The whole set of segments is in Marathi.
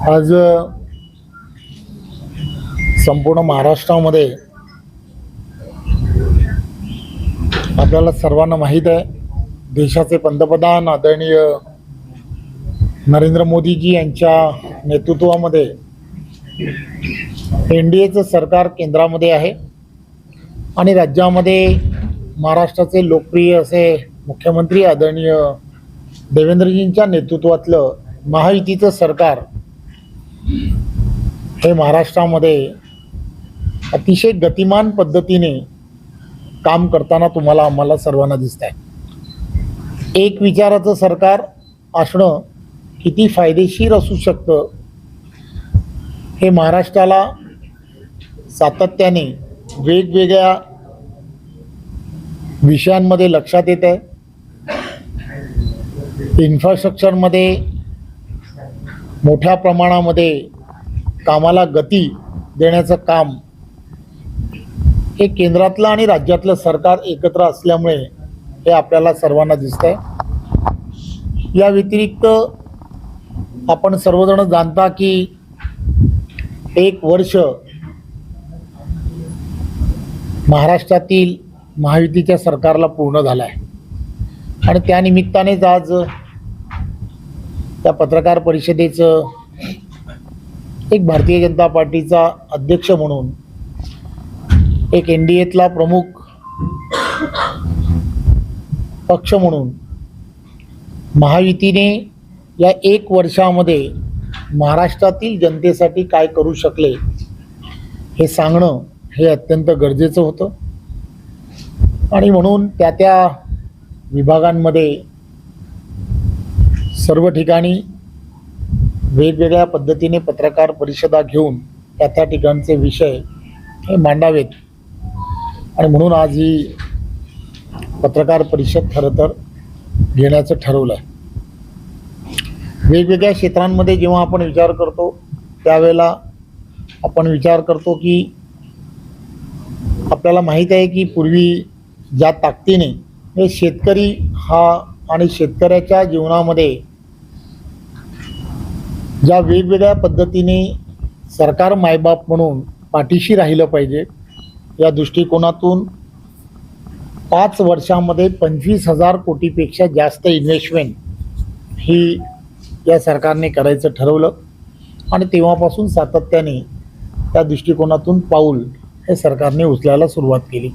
आज संपूर्ण महाराष्ट्रामध्ये आपल्याला सर्वांना माहीत आहे देशाचे पंतप्रधान आदरणीय नरेंद्र मोदीजी यांच्या नेतृत्वामध्ये एन डी एचं सरकार केंद्रामध्ये आहे आणि राज्यामध्ये महाराष्ट्राचे लोकप्रिय असे मुख्यमंत्री आदरणीय देवेंद्रजींच्या नेतृत्वातलं महायुतीचं सरकार हे महाराष्ट्रामध्ये अतिशय गतिमान पद्धतीने काम करताना तुम्हाला आम्हाला सर्वांना दिसत आहे एक विचाराचं सरकार असणं किती फायदेशीर असू शकतं? हे महाराष्ट्राला सातत्याने वेगवेगळ्या विषयांमध्ये लक्षात येत आहे इन्फ्रास्ट्रक्चरमध्ये मोठ्या प्रमाणामध्ये कामाला गती देण्याचं काम हे केंद्रातलं आणि राज्यातलं सरकार एकत्र असल्यामुळे हे आपल्याला सर्वांना दिसत आहे या व्यतिरिक्त आपण सर्वजण जाणता की एक वर्ष महाराष्ट्रातील महायुतीच्या सरकारला पूर्ण झालं आहे आणि त्या निमित्तानेच आज त्या पत्रकार परिषदेचं एक भारतीय जनता पार्टीचा अध्यक्ष म्हणून एक एन डी एतला प्रमुख पक्ष म्हणून महायुतीने या एक वर्षामध्ये महाराष्ट्रातील जनतेसाठी काय करू शकले हे सांगणं हे अत्यंत गरजेचं होतं. आणि म्हणून त्या त्या विभागांमध्ये सर्व ठिकाणी वेगवेगळ्या पद्धतीने पत्रकार परिषदा घेऊन त्या त्या ठिकाणचे विषय हे मांडावेत. आणि म्हणून आज ही पत्रकार परिषद खरं तर घेण्याचं ठरवलं आहे वेगवेगळ्या क्षेत्रांमध्ये जेव्हा आपण विचार करतो त्यावेळेला आपण विचार करतो की आपल्याला माहीत आहे की पूर्वी ज्या ताकदीने हे शेतकरी हा आणि शेतकऱ्याच्या जीवनामध्ये ज्या वेगवेगळ्या पद्धतीने सरकार मायबाप म्हणून पाठीशी राहिलं पाहिजे या दृष्टिकोनातून पाच वर्षामध्ये पंचवीस हजार कोटीपेक्षा जास्त इन्व्हेस्टमेंट ही या सरकारने करायचं ठरवलं. आणि तेव्हापासून सातत्याने त्या दृष्टिकोनातून पाऊल हे सरकारने उचलायला सुरुवात केली.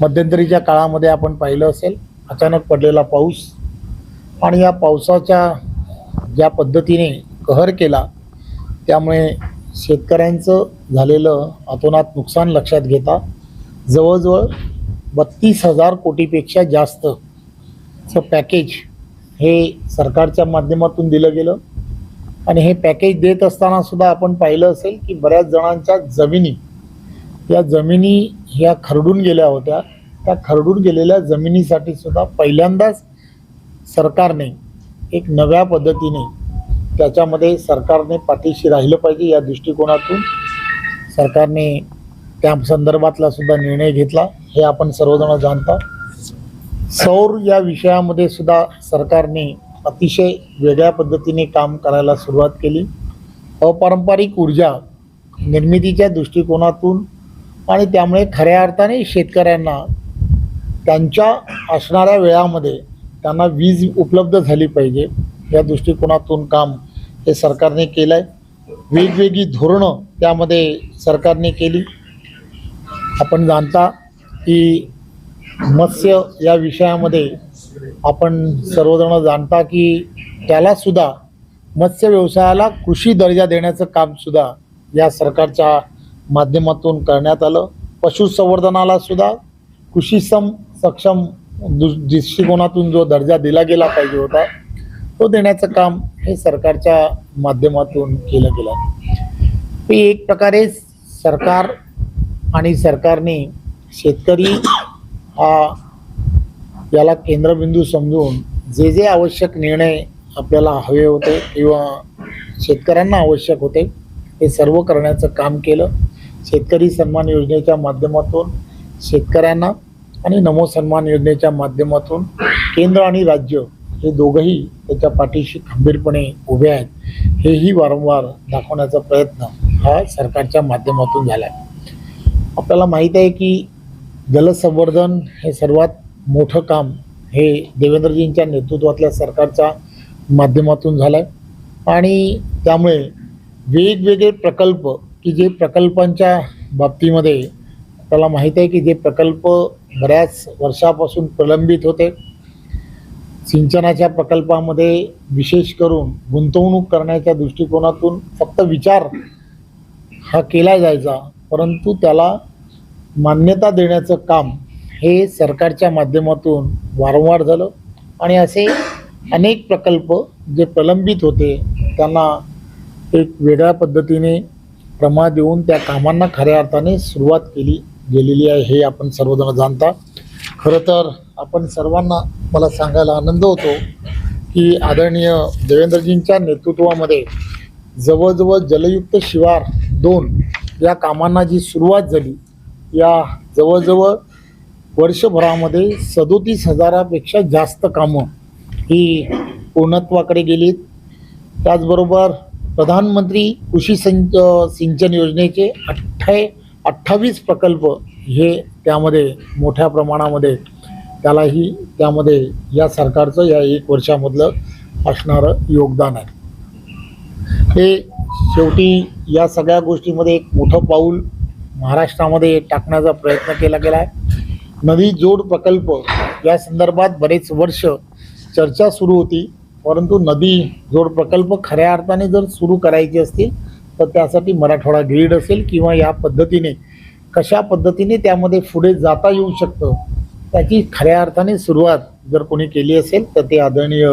मध्यंतरीच्या काळामध्ये आपण पाहिलं असेल अचानक पडलेला पाऊस. आणि या पावसाच्या ज्या पद्धतीने कहर केला त्यामुळे शेतकऱ्यांचं झालेलं अतोनात नुकसान लक्षात घेता जवळजवळ बत्तीस हजार कोटीपेक्षा जास्तचं पॅकेज हे सरकारच्या माध्यमातून दिलं गेलं. आणि हे पॅकेज देत असताना सुद्धा आपण पाहिलं असेल की बऱ्याच जणांच्या जमिनी या जमिनी ह्या खरडून गेल्या होत्या. त्या खरडून गेलेल्या जमिनीसाठी सुद्धा पहिल्यांदाच सरकारने एक नव्या पद्धतीने त्याच्यामध्ये सरकारने पाठीशी राहिलं पाहिजे या दृष्टिकोनातून. सरकारने त्या संदर्भातला सुद्धा निर्णय घेतला. हे आपण सर्वजण जाणता. सौर या विषयामध्ये सुद्धा सरकारने अतिशय वेगळ्या पद्धतीने काम करायला सुरुवात केली. अपारंपरिक ऊर्जा निर्मितीच्या दृष्टिकोनातून आणि त्यामुळे खऱ्या अर्थाने शेतकऱ्यांना त्यांच्या असणाऱ्या वेळामध्ये त्यांना वीज उपलब्ध झाली पाहिजे या दृष्टिकोनातून काम हे सरकारने केलं आहे वेगवेगळी धोरणं त्यामध्ये सरकारने केली. आपण जाणता की मत्स्य या विषयामध्ये आपण सर्वजण जाणता की त्यालासुद्धा मत्स्य व्यवसायाला कृषी दर्जा देण्याचं कामसुद्धा या सरकारच्या माध्यमातून करण्यात आलं. पशुसंवर्धनाला सुद्धा कृषी सम सक्षम दृ दृष्टिकोनातून जो दर्जा दिला गेला पाहिजे होता तो देण्याचं काम हे सरकारच्या माध्यमातून केलं गेलं. एक प्रकारे सरकार आणि सरकारने शेतकरी हा याला केंद्रबिंदू समजून जे जे आवश्यक निर्णय आपल्याला हवे होते किंवा शेतकऱ्यांना आवश्यक होते ते सर्व करण्याचं काम केलं. शेतकरी सन्मान योजनेच्या माध्यमातून शेतकऱ्यांना आणि नमो सन्मान योजनेच्या माध्यमातून केंद्र आणि राज्य हे दोघंही त्याच्या पाठीशी खंबीरपणे उभे आहेत. हेही वारंवार दाखवण्याचा प्रयत्न हा सरकारच्या माध्यमातून झाला आहे आपल्याला माहीत आहे की जलसंवर्धन हे सर्वात मोठं काम हे देवेंद्रजींच्या नेतृत्वातल्या सरकारच्या माध्यमातून झालं आहे आणि त्यामुळे वेगवेगळे प्रकल्प की जे प्रकल्पांच्या बाबतीमध्ये आपल्याला माहीत आहे की जे प्रकल्प बऱ्याच वर्षापासून प्रलंबित होते. सिंचनाच्या प्रकल्पामध्ये विशेष करून गुंतवणूक करण्याच्या दृष्टिकोनातून फक्त विचार हा केला जायचा परंतु त्याला मान्यता देण्याचं काम हे सरकारच्या माध्यमातून वारंवार झालं. आणि असे अनेक प्रकल्प जे प्रलंबित होते त्यांना एक वेगळ्या पद्धतीने प्रमा देऊन त्या कामांना खऱ्या अर्थाने सुरुवात केली गेलेली आहे हे आपण सर्वजण जाणता. खरं तर आपण सर्वांना मला सांगायला आनंद होतो की आदरणीय देवेंद्रजींच्या नेतृत्वामध्ये जवळजवळ जलयुक्त शिवार दोन या कामांना जी सुरुवात झाली या जवळजवळ वर्षभरामध्ये सदोतीस हजारापेक्षा जास्त कामं ही पूर्णत्वाकडे गेलीत. त्याचबरोबर प्रधानमंत्री कृषी सिंच सिंचन योजनेचे अठ्ठा अठ्ठावीस प्रकल्प हे त्यामध्ये मोठ्या प्रमाणामध्ये त्यालाही त्यामध्ये या सरकारचं या एक वर्षामधलं असणारं योगदान आहे. हे शेवटी या सगळ्या गोष्टीमध्ये एक मोठं पाऊल महाराष्ट्रामध्ये टाकण्याचा प्रयत्न केला गेला आहे. नदी जोड प्रकल्प या संदर्भात बरेच वर्ष चर्चा सुरू होती परंतु नदी जोड प्रकल्प खऱ्या अर्थाने जर सुरू करायचे असतील तर त्यासाठी मराठवाडा ग्रीड असेल किंवा या पद्धतीने कशा पद्धतीने त्यामध्ये पुढे जाता येऊ शकतं त्याची खऱ्या अर्थाने सुरुवात जर कोणी केली असेल तर ते आदरणीय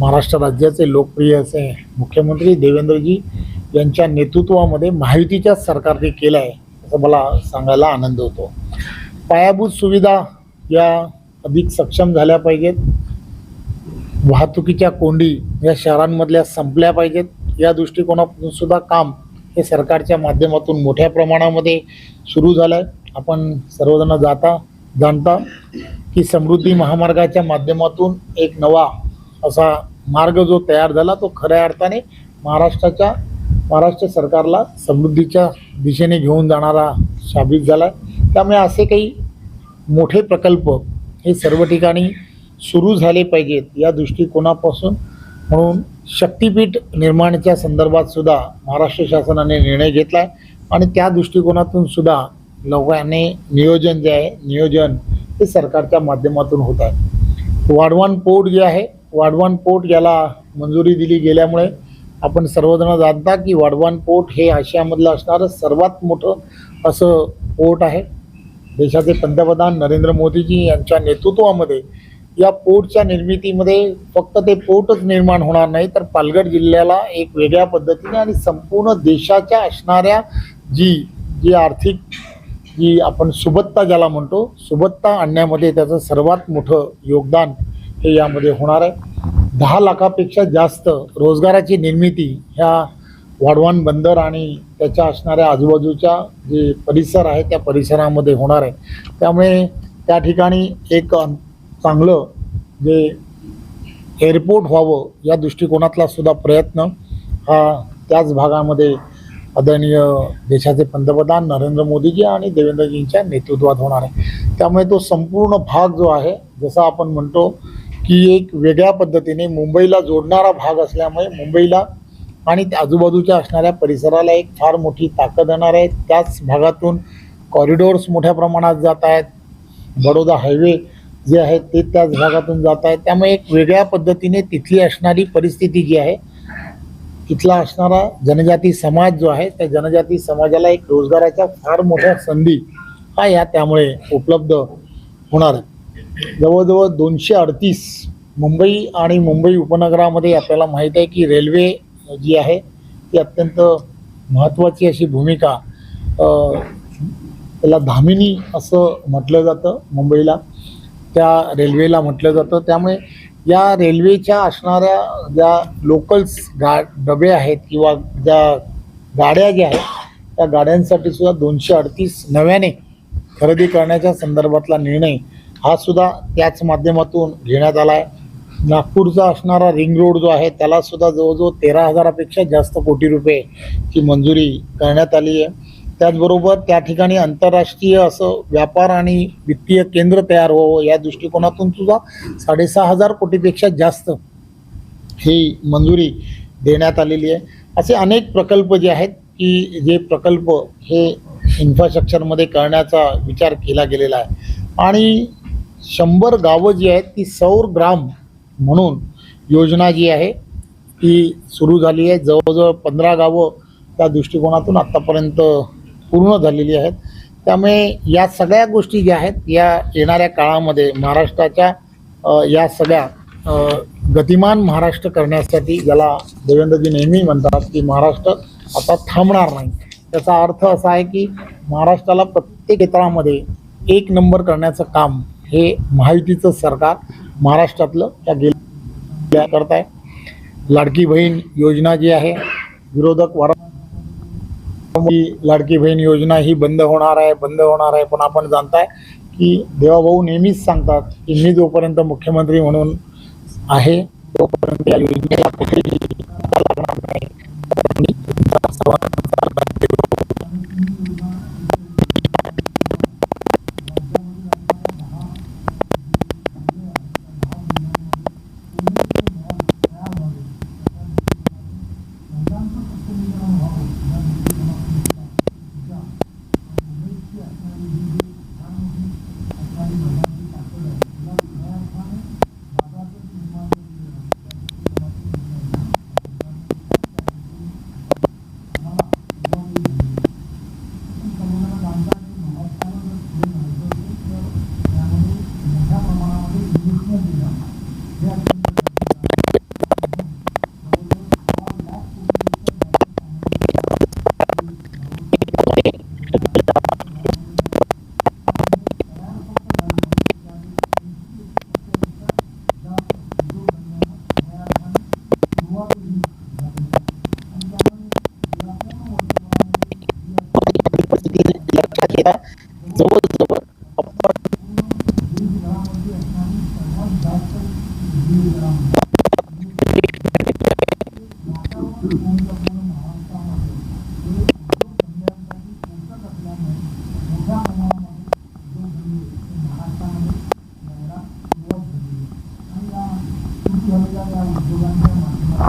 महाराष्ट्र राज्याचे लोकप्रिय असे मुख्यमंत्री देवेंद्रजी यांच्या नेतृत्वामध्ये माहितीच्या सरकारने केलं आहे असं मला सांगायला आनंद होतो. पायाभूत सुविधा या अधिक सक्षम झाल्या पाहिजेत. वाहतुकीच्या कोंडी या शहरांमधल्या संपल्या पाहिजेत. या दृष्टिकोनातून सुद्धा काम हे सरकारच्या माध्यमातून मोठ्या प्रमाणामध्ये सुरू झालं आहे आपण सर्वजण जाता जाणता की समृद्धी महामार्गाच्या माध्यमातून एक नवा असा मार्ग जो तयार झाला तो खऱ्या अर्थाने महाराष्ट्राच्या महाराष्ट्र सरकारला समृद्धीच्या दिशेने घेऊन जाणारा साबित झाला आहे त्यामुळे असे काही मोठे प्रकल्प हे सर्व ठिकाणी सुरू झाले पाहिजेत या दृष्टिकोनापासून. म्हणून शक्तीपीठ निर्माणाच्या संदर्भात सुद्धा महाराष्ट्र शासनाने निर्णय घेतला आहे आणि त्या दृष्टिकोनातून सुद्धा लोकांनी नियोजन जे आहे नियोजन हे सरकारच्या माध्यमातून होत आहे. वाढवण पोर्ट जे आहे वाढवण पोर्ट याला मंजुरी दिली गेल्यामुळे आपण सर्वजण जाणता की वाढवण पोर्ट हे आशियामधलं असणारं सर्वात मोठं असं पोर्ट आहे. देशाचे पंतप्रधान नरेंद्र मोदीजी यांच्या नेतृत्वामध्ये या पोर्टच्या निर्मितीमध्ये फक्त ते पोर्टच निर्माण होणार नाही तर पालघर जिल्ह्याला एक वेगळ्या पद्धतीने आणि संपूर्ण देशाच्या असणाऱ्या जी जी आर्थिक जी आपण सुबत्ता ज्याला म्हणतो सुबत्ता आणण्यामध्ये त्याचं सर्वात मोठं योगदान हे यामध्ये होणार आहे. दहा लाखापेक्षा जास्त रोजगाराची निर्मिती ह्या वाढवान बंदर आणि त्याच्या असणाऱ्या आजूबाजूच्या जे परिसर आहे त्या परिसरामध्ये होणार आहे. त्यामुळे त्या ठिकाणी एक चांगलं जे एअरपोर्ट व्हावं या दृष्टिकोनातला सुद्धा प्रयत्न हा त्याच भागामध्ये आदरणीय देशाचे पंतप्रधान नरेंद्र मोदीजी आणि देवेंद्रजींच्या नेतृत्वात होणार आहे. त्यामुळे तो संपूर्ण भाग जो आहे जसा आपण म्हणतो की एक वेगळ्या पद्धतीने मुंबईला जोडणारा भाग असल्यामुळे मुंबईला आणि त्या आजूबाजूच्या असणाऱ्या परिसराला एक फार मोठी ताकद येणार आहे. त्याच भागातून कॉरिडोर्स मोठ्या प्रमाणात जात आहेत. बडोदा हायवे जे आहे ते त्याच भागातून जात आहेत त्यामुळे एक वेगळ्या पद्धतीने तिथली असणारी परिस्थिती जी आहे तिथला असणारा जनजाती समाज जो आहे त्या जनजाती समाजाला एक रोजगाराच्या फार मोठ्या संधी हा या त्यामुळे उपलब्ध होणार जवळजवळ दोनशे अडतीस मुंबई आणि मुंबई उपनगरामध्ये आपल्याला माहीत आहे की रेल्वे जी आहे ती अत्यंत महत्त्वाची अशी भूमिका त्याला धामिनी असं म्हटलं जातं मुंबईला. त्या रेल्वेला म्हटलं जातं. त्यामुळे या रेल्वेच्या असणाऱ्या ज्या लोकल्स गा डबे आहेत किंवा ज्या गाड्या ज्या आहेत त्या गाड्यांसाठी सुद्धा दोनशे अडतीस नव्याने खरेदी करण्याच्या संदर्भातला निर्णय हा सुद्धा त्याच माध्यमातून घेण्यात आला आहे नागपूरचा असणारा रिंग रोड जो आहे त्याला सुद्धा जवळजवळ तेरा हजारापेक्षा जास्त कोटी रुपये ची मंजुरी करण्यात आली आहे. त्याचबरोबर त्या ठिकाणी आंतरराष्ट्रीय असं व्यापार आणि वित्तीय केंद्र तयार व्हावं या दृष्टिकोनातून सुद्धा साडेसहा हजार कोटीपेक्षा जास्त ही मंजुरी देण्यात आलेली आहे. असे अनेक प्रकल्प जे आहेत की जे प्रकल्प हे इन्फ्रास्ट्रक्चरमध्ये करण्याचा विचार केला गेलेला आहे. आणि शंभर गावं जी आहेत ती सौर ग्राम म्हणून योजना जी आहे ती सुरू झाली आहे. जवळजवळ पंधरा गावं त्या दृष्टिकोनातून आत्तापर्यंत पूर्ण झालेली आहेत. त्यामुळे या सगळ्या गोष्टी ज्या आहेत या येणाऱ्या काळामध्ये महाराष्ट्राच्या या सगळ्या गतिमान महाराष्ट्र करण्यासाठी ज्याला देवेंद्रजी नेहमी म्हणतात की महाराष्ट्र आता थांबणार नाही. त्याचा अर्थ असा आहे की महाराष्ट्राला प्रत्येक क्षेत्रामध्ये एक नंबर करण्याचं काम हे महायुतीचं सरकार महाराष्ट्रातलं त्या गेल्या करत आहे. लाडकी बहीण योजना जी आहे विरोधक वारा लाडकी बहीण योजना ही बंद होणार आहे बंद होणार आहे पण आपण जाणताय की देवाभाऊ नेहमीच सांगतात की मी जोपर्यंत मुख्यमंत्री म्हणून आहे तोपर्यंत या योजनेला कुठेही लागणार नाही. रोजगाराची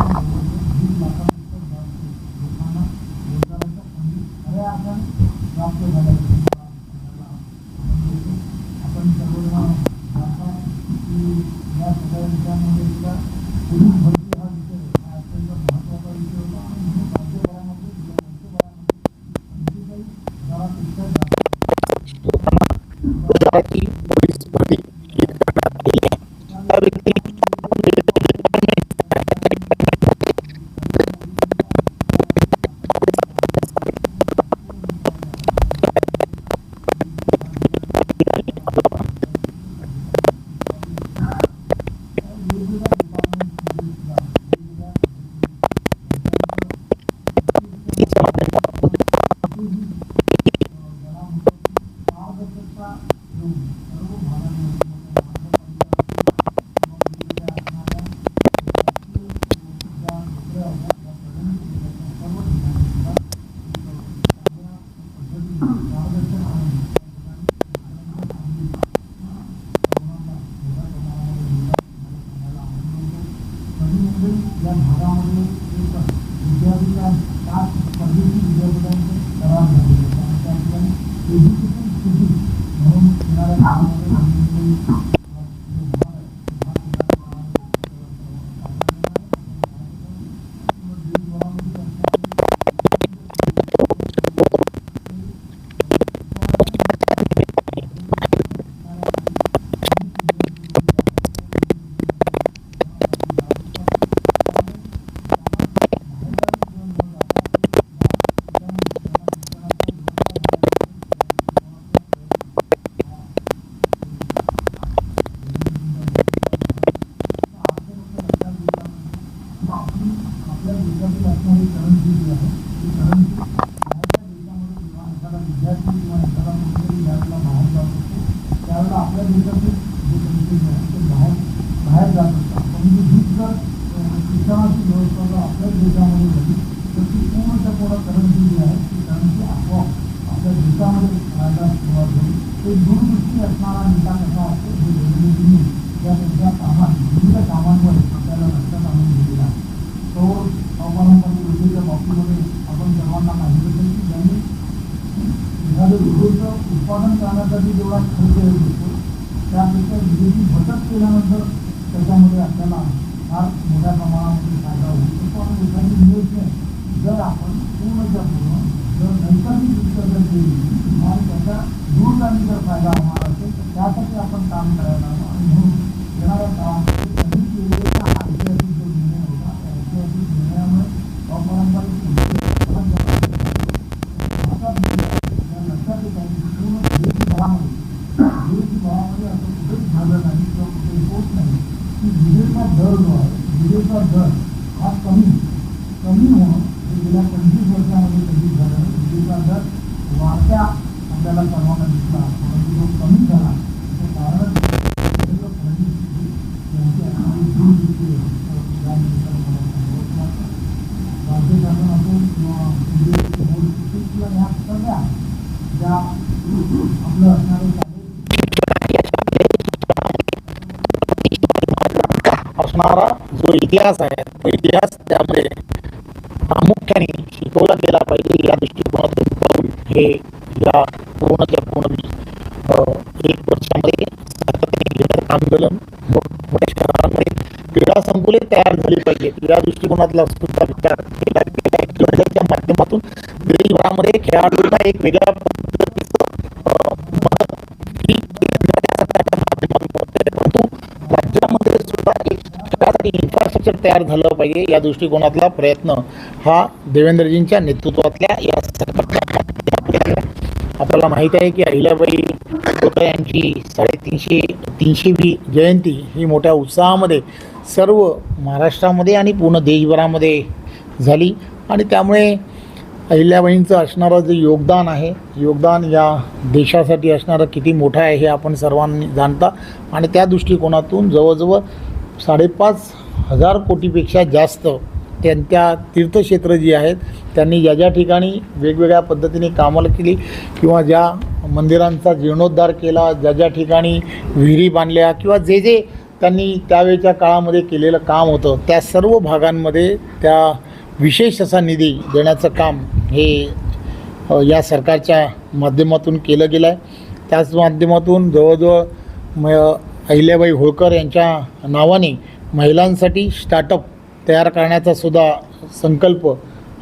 ती पूर्णच्या पूर्ण करंसी जी आहे ती करंसी आपोआप आपल्या देशामध्ये राहायला सुरुवात होईल ते दूरदृष्टी असणारा नेता कसा असतो हे रेल्वे या त्यांच्या कामात विविध कामांवर आणि त्याचा दूरगामी जर फायदा होणार असेल तर त्यासाठी आपण काम करायला आणि म्हणून येणाऱ्या काळामध्ये त्यांनी केलेला हा ऐतिहासिक जो निर्णय होता त्या ऐतिहासिक निर्णयामुळे अपारंपरिक उद्योग भारतात या लक्षात येत आहे की पूर्ण देशभरामध्ये देशभरामध्ये असं कुठेच झालं नाही किंवा कुठे होत नाही की विजेचा दर जो आहे विजेचा दर हा कमी कमी होणं हे गेल्या पंचवीस वर्षामध्ये कधी झालं नाही विजेचा दर वाढत्या आपल्याला सर्वांना दिसला परंतु तो कमी झाला त्याचं कारण देवेंद्र फडणवीस यांची असणारी दूरदृष्टी आहे. तर या निमित्तानं मला सांगावंसं वाटतं. राज्य शासन असेल किंवा केंद्रीय बोर्ड असेल किंवा ह्या सगळ्या ज्या आपलं असणारे कार्य असणारा जो इतिहास आहे तो इतिहास त्यामध्ये प्रामुख्याने शिकवला गेला पाहिजे या दृष्टिकोनातून पाऊल हे या पूर्णच्या पूर्ण एक वर्षामध्ये सातत्याने घेण्याचं काम केलं. मोठ्या शहरांमध्ये क्रीडा संकुले तयार झाली पाहिजेत या दृष्टिकोनातला सुद्धा विचार केला गेला. क्रीडाच्या माध्यमातून देशभरामध्ये खेळाडूंना एक वेगळ्या पद्धतीचं त्यासाठी इन्फ्रास्ट्रक्चर तयार झालं पाहिजे या दृष्टिकोनातला प्रयत्न हा देवेंद्रजींच्या नेतृत्वातल्या या सरकारच्या आपल्याला माहीत आहे की अहिल्याबाई होळकर यांची साडेतीनशे तीनशेवी जयंती ही मोठ्या उत्साहामध्ये सर्व महाराष्ट्रामध्ये आणि पूर्ण देशभरामध्ये झाली. आणि त्यामुळे अहिल्याबाईंचं असणारं जे योगदान आहे योगदान या देशासाठी असणारं किती मोठं आहे हे आपण सर्वांनी जाणता. आणि त्या दृष्टिकोनातून जवळजवळ साडेपाच हजार कोटीपेक्षा जास्त त्यांच्या तीर्थक्षेत्र जी आहेत त्यांनी ज्या ज्या ठिकाणी वेगवेगळ्या पद्धतीने कामाला केली किंवा ज्या मंदिरांचा जीर्णोद्धार केला ज्या ज्या ठिकाणी विहिरी बांधल्या किंवा जे जे त्यांनी त्यावेळच्या काळामध्ये केलेलं काम होतं त्या सर्व भागांमध्ये त्या विशेष असा निधी देण्याचं काम हे या सरकारच्या माध्यमातून केलं गेलं आहे त्याच माध्यमातून जवळजवळ म अहिल्याबाई होळकर यांच्या नावाने महिलांसाठी स्टार्टअप तयार करण्याचा सुद्धा संकल्प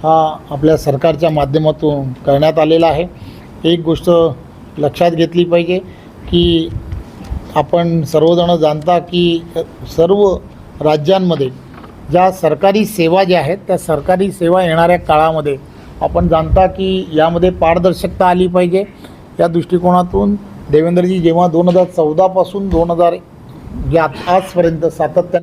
हा आपल्या सरकारच्या माध्यमातून करण्यात आलेला आहे. एक गोष्ट लक्षात घेतली पाहिजे की आपण सर्वजण जाणता की सर्व राज्यांमध्ये ज्या सरकारी सेवा ज्या आहेत त्या सरकारी सेवा येणाऱ्या काळामध्ये आपण जाणता की यामध्ये पारदर्शकता आली पाहिजे. या दृष्टिकोनातून देवेंद्रजी जेव्हा दोन हजार चौदापासून दोन हजार या आजपर्यंत सातत्याने